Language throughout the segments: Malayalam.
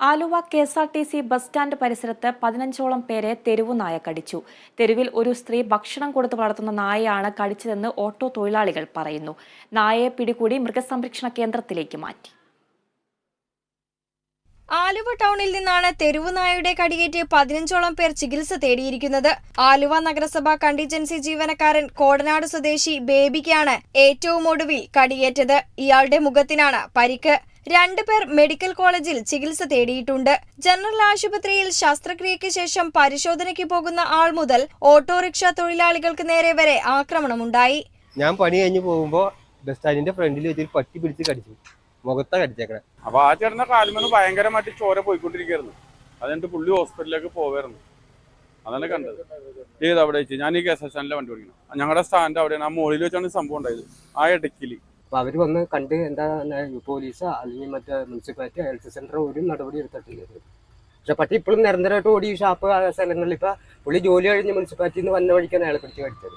Aluva K S R T C bus stand പരിസരത്ത് പതിനഞ്ചോളം പേരെ തെരുവു നായ കടിച്ചു. തെരുവിൽ ഒരു സ്ത്രീ ഭക്ഷണം കൊടുത്ത് വളർത്തുന്ന നായയാണ് കടിച്ചതെന്ന് ഓട്ടോ തൊഴിലാളികൾ പറയുന്നു. നായയെ പിടികൂടി മൃഗസംരക്ഷണ കേന്ദ്രത്തിലേക്ക് മാറ്റി. ആലുവ ടൗണിൽ നിന്നാണ് തെരുവുനായയുടെ കടിയേറ്റ് പതിനഞ്ചോളം പേർ ചികിത്സ തേടിയിരിക്കുന്നത്. ആലുവ നഗരസഭ കണ്ടിജൻസി ജീവനക്കാരൻ കോടനാട് സ്വദേശി ബേബിക്കാണ് ഏറ്റവും ഒടുവിൽ കടിയേറ്റത്. ഇയാളുടെ മുഖത്തിനാണ് പരിക്ക്. രണ്ടുപേർ മെഡിക്കൽ കോളേജിൽ ചികിത്സ തേടിയിട്ടുണ്ട്. ജനറൽ ആശുപത്രിയിൽ ശസ്ത്രക്രിയയ്ക്ക് ശേഷം പരിശോധനയ്ക്ക് പോകുന്ന ആൾ മുതൽ ഓട്ടോറിക്ഷ തൊഴിലാളികൾക്ക് നേരെ വരെ ആക്രമണമുണ്ടായി. ഞാൻ പണി കഴിഞ്ഞ് പോകുമ്പോൾ ബസ് സ്റ്റാൻഡിന്റെ ഫ്രണ്ടിൽ വെച്ച് പട്ടി പിടിച്ച് കടിച്ചു. മുഖത്താ കടിച്ചേക്കണേ. അപ്പൊ ആ ചേട്ടന്റെ കാലുമെന്ന് ഭയങ്കരമായിട്ട് ചോര പോയിക്കൊണ്ടിരിക്കുകയായിരുന്നു. അതെന്നിട്ട് പുള്ളി ഹോസ്പിറ്റലിലേക്ക് പോവായിരുന്നു. അതാണ് കണ്ടത്. ഏത് അവിടെ വെച്ച്. ഞാൻ ഈ കെ എസ് എസ് സ്റ്റാൻഡിലെ വണ്ടി ഓടിക്കണം ഞങ്ങളുടെ സ്റ്റാൻഡ് അവിടെയാണ്. ആ മുകളിൽ വെച്ചാണ് സംഭവം ഉണ്ടായത്. ആ ഇടയ്ക്കിൽ. അപ്പൊ അവർ വന്ന് കണ്ട് എന്താ പോലീസ് അല്ലെങ്കിൽ മറ്റേ മുനിസിപ്പാലിറ്റി ഹെൽത്ത് സെന്റർ ഒരു നടപടി എടുത്തിട്ടില്ല. പക്ഷെ പക്ഷെ ഇപ്പോഴും നിരന്തരമായിട്ട് ഓടി ഷാപ്പ് സ്ഥലങ്ങളിൽ ഇപ്പൊ പുള്ളി ജോലി കഴിഞ്ഞ് മുനിസിപ്പാലിറ്റിന്ന് നിന്ന് വന്ന വഴിക്കാണ് അയാളെ പിടിച്ച് കടിച്ചത്.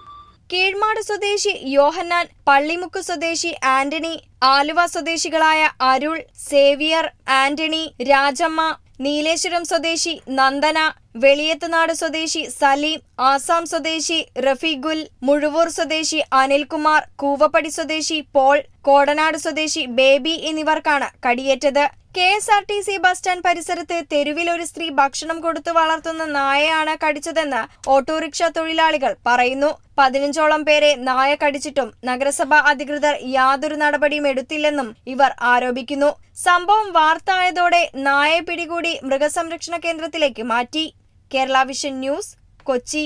കീഴ്മാട് സ്വദേശി യോഹന്നാൻ പള്ളിമുക്ക് സ്വദേശി ആന്റണി ആലുവ സ്വദേശികളായ അരുൾ സേവിയർ ആന്റണി രാജമ്മ നീലേശ്വരം സ്വദേശി നന്ദന വെളിയത്തുനാട് സ്വദേശി സലീം ആസാം സ്വദേശി റഫീഖുൽ മുഴുവൂർ സ്വദേശി അനിൽകുമാർ കൂവപ്പടി സ്വദേശി പോൾ കോടനാട് സ്വദേശി ബേബി എന്നിവർക്കാണ് കടിയേറ്റത്. K S R T C bus stand പരിസരത്ത് തെരുവിൽ ഒരു സ്ത്രീ ഭക്ഷണം കൊടുത്തു വളർത്തുന്ന നായയാണ് കടിച്ചതെന്ന് ഓട്ടോറിക്ഷ തൊഴിലാളികൾ പറയുന്നു. പതിനഞ്ചോളം പേരെ നായ കടിച്ചിട്ടും നഗരസഭ അധികൃതർ യാതൊരു നടപടിയും എടുത്തില്ലെന്നും ഇവർ ആരോപിക്കുന്നു. സംഭവം വാർത്തായതോടെ നായയെ പിടികൂടി മൃഗസംരക്ഷണ കേന്ദ്രത്തിലേക്ക് മാറ്റി. കേരള വിഷൻ ന്യൂസ് കൊച്ചി.